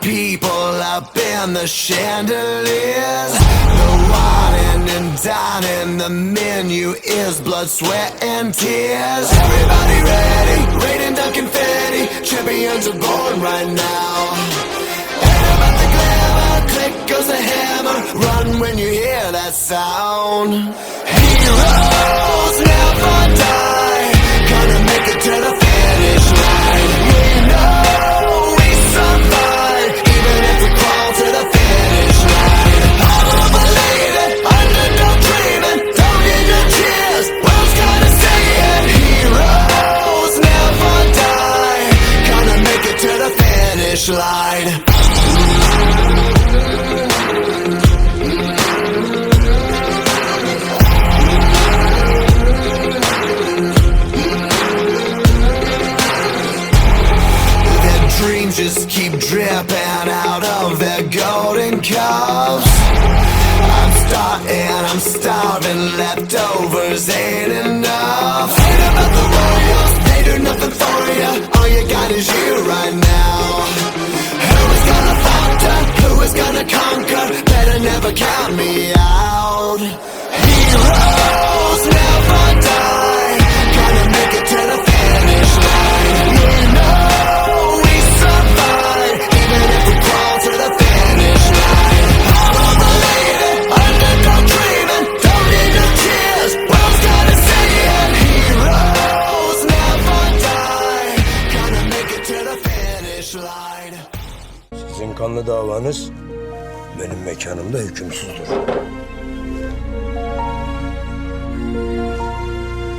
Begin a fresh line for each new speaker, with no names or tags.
people up in the chandeliers. The wine and dining, the menu is blood, sweat, and tears. Everybody ready, raining down confetti. Champions are born right now. Ain't about the glamour, click goes the hammer. Run when you hear that sound. Heroes dreams just keep dripping out of their golden cups. I'm starting, I'm starving, leftovers ain't enough. Is gonna conquer? Better never count me out.
Kanlı davanız benim mekanımda hükümsüzdür.